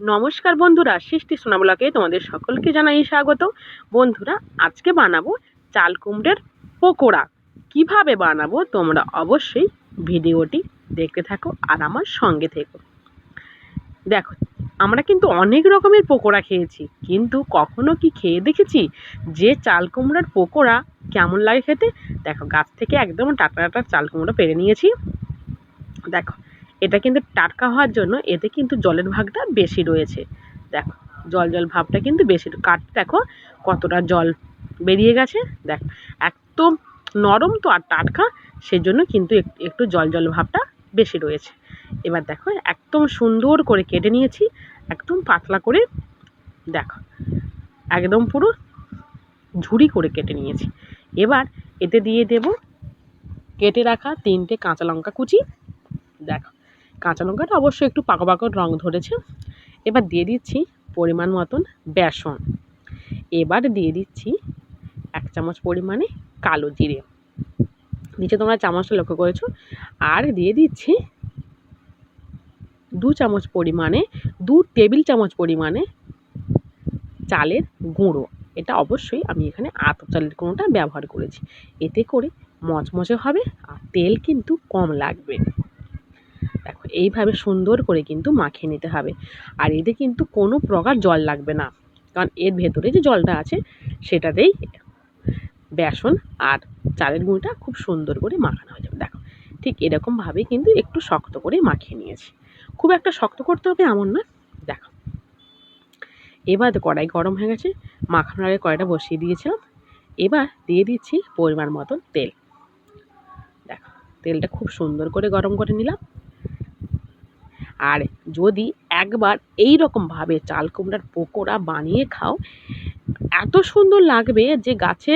নমস্কার বন্ধুরা, সৃষ্টি সোনাবলাকে তোমাদের সকলকে জানাই স্বাগত। বন্ধুরা, আজকে বানাবো চাল কুমড়ের পকোড়া। কীভাবে বানাবো তোমরা অবশ্যই ভিডিওটি দেখতে থাকো আর আমার সঙ্গে থেকো। দেখো, আমরা কিন্তু অনেক রকমের পকোড়া খেয়েছি, কিন্তু কখনো কি খেয়ে দেখেছি যে চাল কুমড়ার পকোড়া কেমন লাগে খেতে? দেখো, গাছ থেকে একদম টাটকা টাটকা চাল কুমড়ো পেরে নিয়েছি। দেখো এটা কিন্তু টাটকা হওয়ার জন্য এতে কিন্তু জলের ভাগটা বেশি রয়েছে। দেখো, জল জল ভাবটা কিন্তু বেশি কাট দেখো কতটা জল বেরিয়ে গেছে। দেখ, একদম নরম তো আর টাটকা, সেজন্য কিন্তু এক- একটু জল জল ভাবটা বেশি রয়েছে। এবার দেখো, একদম সুন্দর করে কেটে নিয়েছি, একদম পাতলা করে, দেখো, একদম পুরো ঝুড়ি করে কেটে নিয়েছি। এবার এতে দিয়ে দেব কেটে রাখা তিনটে কাঁচা লঙ্কা কুচি। দেখো কাঁচা লঙ্কাটা অবশ্যই একটু পাকা পাকা রং ধরেছে। এবার দিয়ে দিচ্ছি পরিমাণ মতন বেসন। এবার দিয়ে দিচ্ছি এক চামচ পরিমাণে কালো জিরে। নিচে তোমরা চামচটা লক্ষ্য করেছ। আর দিয়ে দিচ্ছি দু চামচ পরিমাণে, দু টেবিল চামচ পরিমাণে চালের গুঁড়ো। এটা অবশ্যই আমি এখানে আত চালের গুঁড়োটা ব্যবহার করেছি। এতে করে মচমচে হবে আর তেল কিন্তু কম লাগবে। এইভাবে সুন্দর করে কিন্তু মাখিয়ে নিতে হবে। আর এতে কিন্তু কোনো প্রকার জল লাগবে না। কারণ এর ভেতরে যে জলটা আছে সেটাতেই বেসন আর চালের গুঁড়োটা খুব সুন্দর করে মাখানো হয়ে যাবে। দেখো, ঠিক এরকমভাবে কিন্তু একটু শক্ত করে মাখিয়ে নিয়েছি। খুব একটা শক্ত করতে হবে এমন না। দেখো, এবার কড়াই গরম হয়ে গেছে, মাখানোর আগে কড়াইটা বসিয়ে দিয়েছিলাম। এবার দিয়ে দিচ্ছি পরিমাণ মতন তেল। দেখো, তেলটা খুব সুন্দর করে গরম করে নিলাম। আর যদি একবার এই রকমভাবে চাল কুমড়ার পকোড়া বানিয়ে খাও, এত সুন্দর লাগবে যে গাছে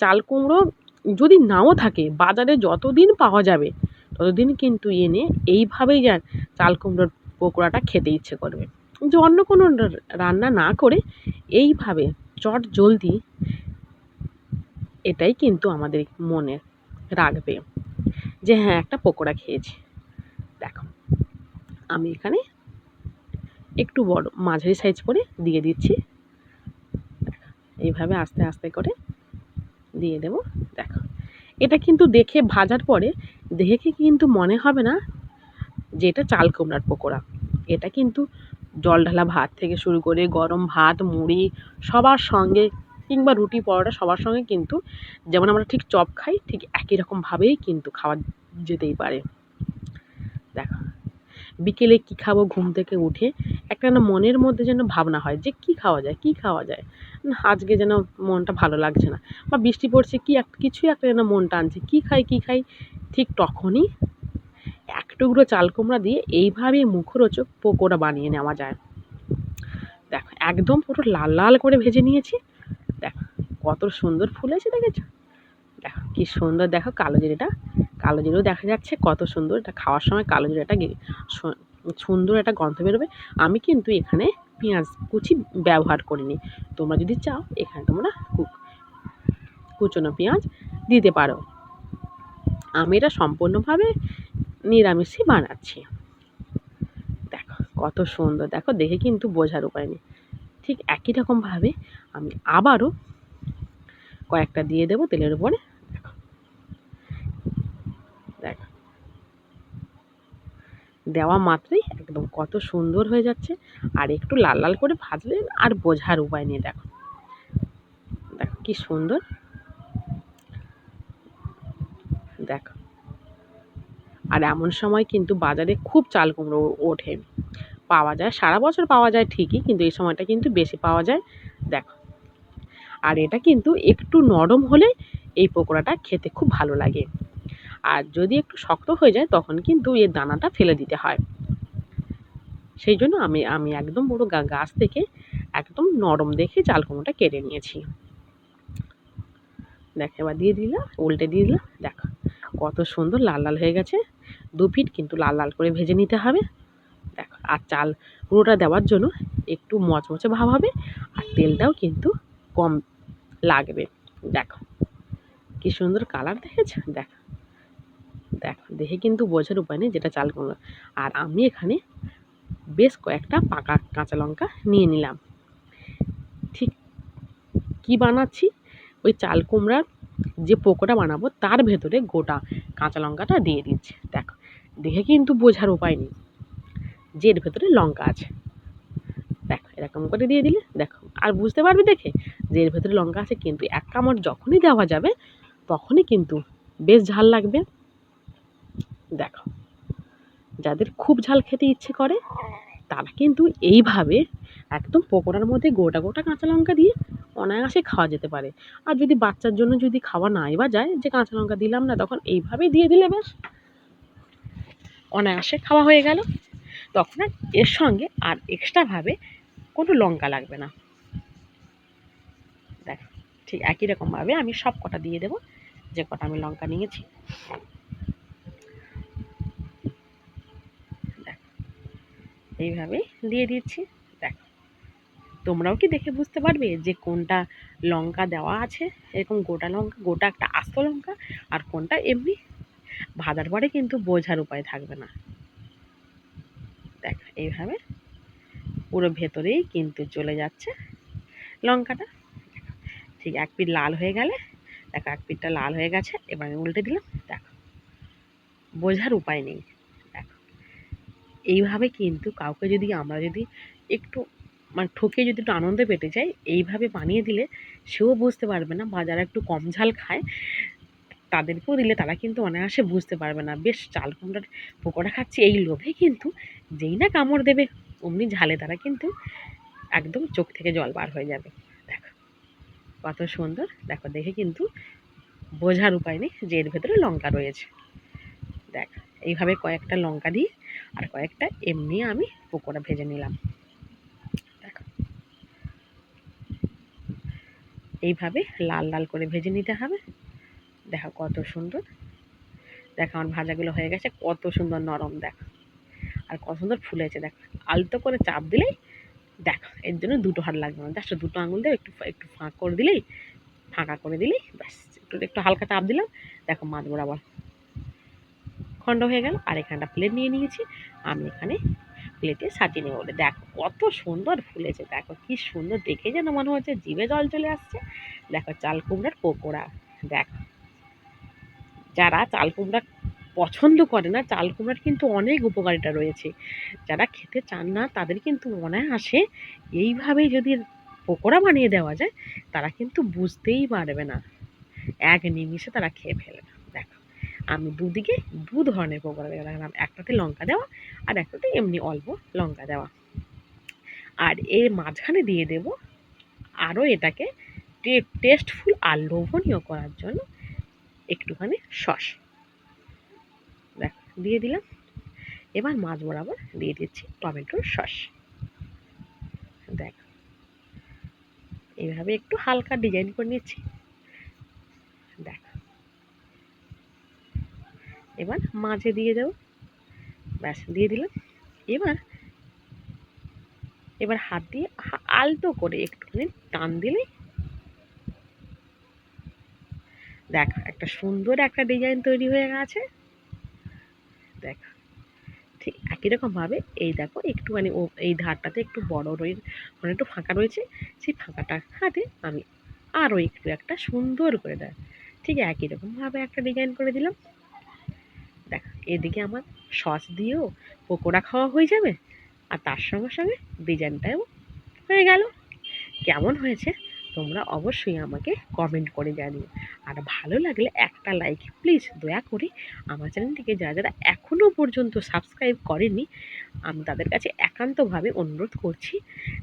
চাল কুমড়ো যদি নাও থাকে, বাজারে যতদিন পাওয়া যাবে, ততদিন কিন্তু এনে এইভাবেই যান চাল কুমড়োর পকোড়াটা খেতে ইচ্ছে করবে। যে অন্য কোনো রান্না না করে এইভাবে চট জলদি এটাই কিন্তু আমাদের মনে রাখবে যে হ্যাঁ একটা পকোড়া খেয়েছি। দেখো। আমি এখানে একটু বড়, মাঝারি সাইজ করে দিয়ে দিচ্ছি। এইভাবে আস্তে আস্তে করে দিয়ে দেব। দেখো, এটা কিন্তু দেখে ভাজার পরে দেখে কিন্তু মনে হবে না যে এটা চাল কুমড়ার পকোড়া। এটা কিন্তু জল ঢালা ভাত থেকে শুরু করে গরম ভাত, মুড়ি সবার সঙ্গে কিংবা রুটি পরোটা সবার সঙ্গে কিন্তু যেমন আমরা ঠিক চপ খাই, ঠিক একই রকমভাবেই কিন্তু খাওয়া যেতেই পারে। দেখো বিকেলে কী খাব, ঘুম থেকে উঠে একটা না মনের মধ্যে যেন ভাবনা হয় যে কী খাওয়া যায়, কী খাওয়া যায়। না, আজকে যেন মনটা ভালো লাগছে না বা বৃষ্টি পড়ছে, কী এক কিছুই একটা যেন মন টানছে, কী খাই কী খাই? ঠিক তখনই এক টুকরো চাল কুমড়া দিয়ে এইভাবেই মুখরোচক পকোড়া বানিয়ে নেওয়া যায়। দেখো, একদম পুরো লাল লাল করে ভেজে নিয়েছি। দেখো, কত সুন্দর ফুলেছে দেখেছ? দেখো, কি সুন্দর, দেখো, কালো জিরেটা। কালো জিরেও দেখা যাচ্ছে কত সুন্দর এটা খাওয়ার সময় কালো জিরেটা সুন্দর একটা গন্ধ বেরোবে। আমি কিন্তু এখানে পেঁয়াজ কুচি ব্যবহার করিনি। তোমরা যদি চাও, এখানে তোমরা কুচনো পেঁয়াজ দিতে পারো। আমি এটা সম্পূর্ণভাবে নিরামিষই বানাচ্ছি। দেখো, কত সুন্দর। দেখো, দেখে কিন্তু বোঝার উপায় নেই। ঠিক একই রকমভাবে আমি আবারও কয়েকটা দিয়ে দেবো তেলের উপরে দেখো দেখো দেওয়া মাত্রই একদম কত সুন্দর হয়ে যাচ্ছে। আর একটু লাল লাল করে ভাজলে আর বোঝার উপায় নেই, দেখো। দেখো, কি সুন্দর। দেখো। আর এমন সময় কিন্তু বাজারে খুব চাল কুমড়ো ওঠে। পাওয়া যায়, সারা বছর পাওয়া যায় ঠিকই, কিন্তু এই সময়টা কিন্তু বেশি পাওয়া যায়। দেখো। আর এটা কিন্তু একটু নরম হলে এই পকোড়াটা খেতে খুব ভালো লাগে। আর যদি একটু শক্ত হয়ে যায়, তখন কিন্তু এর দানাটা ফেলে দিতে হয়। সেই জন্য আমি আমি একদম পুরো গাছ থেকে একদম নরম দেখে চাল কুমড়োটা কেটে নিয়েছি। দেখ, এবার দিয়ে দিলাম উল্টে দিয়ে দিলাম দেখো, কত সুন্দর লাল লাল হয়ে গেছে। দু ফিট কিন্তু লাল লাল করে ভেজে নিতে হবে। দেখো, আর চাল গুঁড়োটা দেওয়ার জন্য একটু মচমচে ভাব হবে আর তেলটাও কিন্তু কম লাগবে। দেখো, কি সুন্দর কালার দেখেছ? দেখো দেখো দেখে কিন্তু বোঝার উপায় নেই যেটা চাল কুমড়ো আর আমি এখানে বেশ কয়েকটা পাকা কাঁচা লঙ্কা নিয়ে নিলাম। ঠিক কি বানাচ্ছি? ওই চাল কুমড়ার যে পোকোটা বানাবো, তার ভেতরে গোটা কাঁচা লঙ্কাটা দিয়ে দিচ্ছি। দেখো দেখে কিন্তু বোঝার উপায় নেই যে এর ভেতরে লঙ্কা আছে। দেখো, এরকম করে দিয়ে দিলে, দেখো, আর বুঝতে পারবে দেখে যে এর ভেতরে লঙ্কা আছে, কিন্তু এক কামড় যখনই দেওয়া যাবে, তখনই কিন্তু বেশ ঝাল লাগবে। দেখো, যাদের খুব ঝাল খেতে ইচ্ছে করে, তারা কিন্তু এইভাবে একদম পকোড়ার মধ্যে গোটা গোটা কাঁচা লঙ্কা দিয়ে অনায়াসে খাওয়া যেতে পারে। আর যদি বাচ্চার জন্য যদি খাওয়া নাই বা যায়, যে কাঁচা লঙ্কা দিলাম না, তখন এইভাবেই দিয়ে দিলে বেশ, অনায়াসে খাওয়া হয়ে গেল। তখন আর এর সঙ্গে আর এক্সট্রাভাবে কোনো লঙ্কা লাগবে না। দেখ, ঠিক একই রকমভাবে আমি সব কটা দিয়ে দেবো, যে কটা আমি লঙ্কা নিয়েছি। এইভাবে দিয়ে দিচ্ছি। দেখ, তোমরাও কি দেখে বুঝতে পারবে যে কোনটা লঙ্কা দেওয়া আছে? এরকম গোটা লঙ্কা, গোটা একটা আস্ত লঙ্কা আর কোনটা এমনি ভাজার পরে কিন্তু বোঝার উপায় থাকবে না। দেখ, এইভাবে পুরো ভেতরেই কিন্তু চলে যাচ্ছে লঙ্কাটা। ঠিক এক পিঠ লাল হয়ে গেলে, দেখো এক পিঠটা লাল হয়ে গেছে, এবার আমি উল্টে দিলাম। দেখো, বোঝার উপায় নেই। এইভাবে কিন্তু কাউকে যদি আমরা যদি একটু মানে ঠকে যদি একটু আনন্দে পেতে চাই, এইভাবে বানিয়ে দিলে সেও বুঝতে পারবে না বা যারা একটু কম ঝাল খায়, তাদেরকেও দিলে তারা কিন্তু অনায়াসে বুঝতে পারবে না। বেশ, চাল কুমড়ার পকোড়া খাচ্ছি এই লোভে কিন্তু যেই না কামড় দেবে, অমনি ঝালে তারা কিন্তু একদম চোখ থেকে জল বার হয়ে যাবে। দেখো, কত সুন্দর। দেখো, দেখে কিন্তু বোঝার উপায় নেই যে এর ভেতরে লঙ্কা রয়েছে। দেখ, এইভাবে কয়েকটা লঙ্কা দিয়ে আর কয়েকটা এমনি আমি পকোড়া ভেজে নিলাম। দেখো। এইভাবে লাল লাল করে ভেজে নিতে হবে। দেখো কত সুন্দর। দেখো আমার ভাজাগুলো হয়ে গেছে, কত সুন্দর নরম, দেখো। আর কত সুন্দর ফুলেছে, দেখো। আলতো করে চাপ দিলেই, দেখো, এর জন্য দুটো হাত লাগবে না। জাস্ট দুটো আঙুল দিয়ে একটু একটু ফাঁক করে দিলেই, ফাঁকা করে দিলেই, ব্যাস। একটু একটু হালকা চাপ দিলাম। দেখো মাছ বরাবর খণ্ড হয়ে গেল, আর এখানটা প্লেট নিয়ে নিয়েছি। আমি এখানে প্লেটে সাজিয়ে নেব বলে। দেখো, কত সুন্দর ফুলেছে। দেখো, কি সুন্দর দেখে যেন মনে হচ্ছে জিভে জল চলে আসছে। দেখো, চাল কুমড়ার পকোড়া দেখো, যারা চাল কুমড়া পছন্দ করে না, চাল কুমড়ার কিন্তু অনেক উপকারিতা রয়েছে। যারা খেতে চান না, তাদের কিন্তু অনায়াসে এইভাবেই যদি পকোড়া বানিয়ে দেওয়া যায়, তারা কিন্তু বুঝতেই পারবে না। এক নিমিষে তারা খেয়ে ফেলবে আমি দুদিকে দু ধরনের পকোড়া দিয়ে রাখলাম একটাতে লঙ্কা দেওয়া আর একটাতে এমনি অল্প লঙ্কা দেওয়া। আর এর মাঝখানে দিয়ে দেব আরও এটাকে টেস্টফুল আর লোভনীয় করার জন্য একটুখানি সস। দেখ, দিয়ে দিলাম। এবার মাছ বরাবর দিয়ে দিচ্ছি টমেটোর সস। দেখ, এইভাবে একটু হালকা ডিজাইন করে নিচ্ছি দেখ এবার মাঝে দিয়ে দেবো। ব্যাস, দিয়ে দিলাম। এবার এবার হাত দিয়ে আলতো করে একটুখানি টান দিলে দেখ, একটা সুন্দর একটা ডিজাইন তৈরি হয়ে গেছে। দেখ, ঠিক একই রকমভাবে এই দেখো একটুখানি ও, এই ধারটাতে একটু বড় রয়ে মানে একটু ফাঁকা রয়েছে, সেই ফাঁকাটা হাতে আমি আরও একটু একটা সুন্দর করে দেয় ঠিক একই রকমভাবে একটা ডিজাইন করে দিলাম। দেখ, এদিকে আমার সস দিয়েও পকোড়া খাওয়া হয়ে যাবে, আর তার সঙ্গে সঙ্গে ডিজাইনটাও হয়ে গেল। কেমন হয়েছে? তোমরা অবশ্যই আমাকে কমেন্ট করে জানিও। আর ভালো লাগলে একটা লাইক প্লিজ দয়া করে আমার চ্যানেলটিকে যারা যারা এখনও পর্যন্ত সাবস্ক্রাইব করেনি, আমি তাদের কাছে একান্তভাবে অনুরোধ করছি,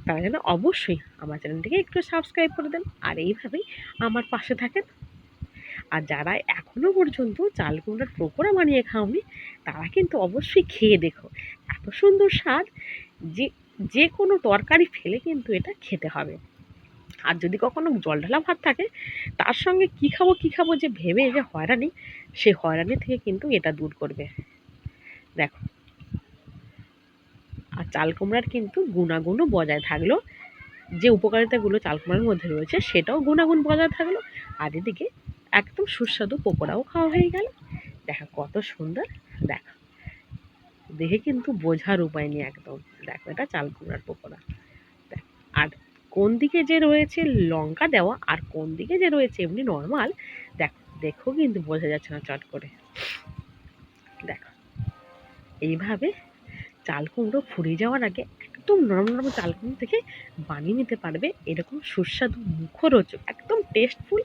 তারা যেন অবশ্যই আমার চ্যানেলটিকে একটু সাবস্ক্রাইব করে দেন। আর এইভাবেই আমার পাশে থাকেন আর যারা এখনও পর্যন্ত চাল কুমড়ার পকোড়া বানিয়ে খাওনি, তারা কিন্তু অবশ্যই খেয়ে দেখো। এত সুন্দর স্বাদ যে যে কোনো তরকারি ফেলে কিন্তু এটা খেতে হবে। আর যদি কখনো জল ঢালা ভাত থাকে, তার সঙ্গে কী খাব কী খাব যে ভেবে যে হয়রানি সেই হয়রানি থেকে কিন্তু এটা দূর করবে। দেখো। আর চাল কুমড়ার কিন্তু গুণাগুণও বজায় থাকল। যে উপকারিতাগুলো চাল কুমড়ার মধ্যে রয়েছে, সেটাও গুণাগুণ বজায় থাকল। আর এদিকে একদম সুস্বাদু পকোড়াও খাওয়া হয়ে গেল। দেখা কত সুন্দর। দেখা। দেখে কিন্তু বোঝার উপায় নেই একদম। দেখো এটা চাল কুমড়ার পকোড়া আর কোন দিকে যে রয়েছে লঙ্কা দেওয়া আর কোন দিকে যে রয়েছে এমনি নর্মাল দেখো দেখো কিন্তু বোঝা যাচ্ছে না চট করে। দেখো, এইভাবে চাল কুমড়ো ফুরিয়ে যাওয়ার আগে একদম নরম নরম চাল কুমড়ো থেকে বানিয়ে নিতে পারবে এরকম সুস্বাদু মুখরোচক, একদম টেস্টফুল